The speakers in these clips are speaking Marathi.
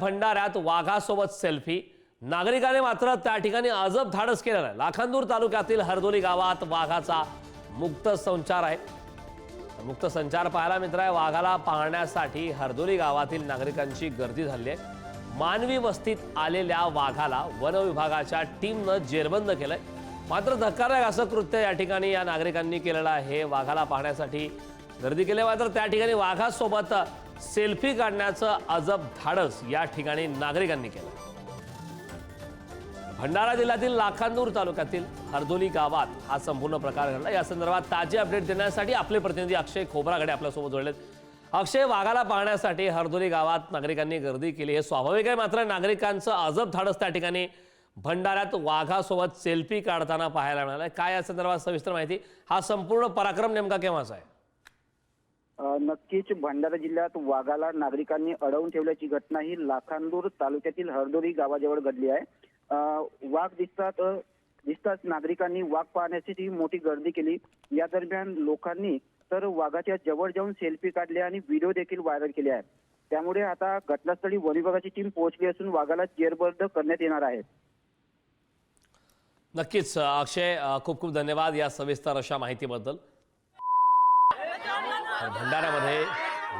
भंडाऱ्यात वाघासोबत सेल्फी. नागरिकांनी मात्र त्या ठिकाणी अजब धाडस केलेलं आहे. लाखांदूर तालुक्यातील हरदोली गावात वाघाचा मुक्त संचार आहे. मुक्त संचार पाहायला मित्र आहे वाघाला पाहण्यासाठी हरदोली गावातील नागरिकांची गर्दी झाली आहे. मानवी वस्तीत आलेल्या वाघाला वन विभागाच्या टीमनं जेरबंद केलंय. मात्र धक्कादायक असं कृत्य या ठिकाणी या नागरिकांनी केलेलं आहे. वाघाला पाहण्यासाठी गर्दी केली मात्र त्या ठिकाणी वाघासोबत सेल्फी काढण्याचं अजब धाडस या ठिकाणी नागरिकांनी केलं. भंडारा जिल्ह्यातील लाखांदूर तालुक्यातील हरदोली गावात हा संपूर्ण प्रकार घडला. या संदर्भात ताजे अपडेट देण्यासाठी आपले प्रतिनिधी अक्षय खोबरागडे आपल्यासोबत जोडलेत. अक्षय वाघाला पाहण्यासाठी हरदोली गावात नागरिकांनी गर्दी केली. हे स्वाभाविक आहे मात्र नागरिकांचं अजब धाडस त्या ठिकाणी भंडाऱ्यात वाघासोबत सेल्फी काढताना पाहायला मिळालं काय या संदर्भात सविस्तर माहिती? हा संपूर्ण पराक्रम नेमका केव्हाचा आहे? नक्कीच भंडारा जिल्ह्यात वाघाला नागरिकांनी अडवून ठेवल्याची घटना ही लाखांदूर तालुक्यातील हरदोरी गावाजवळ घडली आहे. वाघ दिसतात दिसताच नागरिकांनी वाघ पाहण्यासाठी मोठी गर्दी केली. या दरम्यान लोकांनी तर वाघाच्या जवळ जाऊन सेल्फी काढले आणि व्हिडिओ देखील व्हायरल केले आहेत. त्यामुळे आता घटनास्थळी वन विभागाची टीम पोहोचली असून वाघाला जेरबंद करण्यात येणार आहे. नक्कीच अक्षय खूप खूप धन्यवाद या सविस्तर अशा माहितीबद्दल. तर भंडाऱ्यामध्ये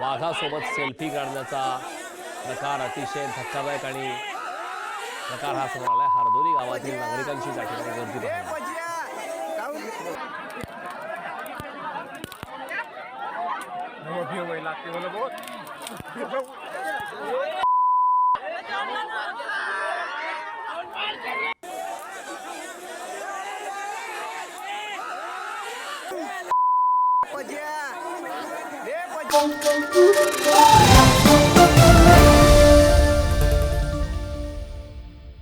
वाघासोबत सेल्फी काढण्याचा प्रकार अतिशय धक्कादायक आणि प्रकार हा समोर आलाय. हार्दोली गावातील नागरिकांची त्या ठिकाणी गर्दी पज्या.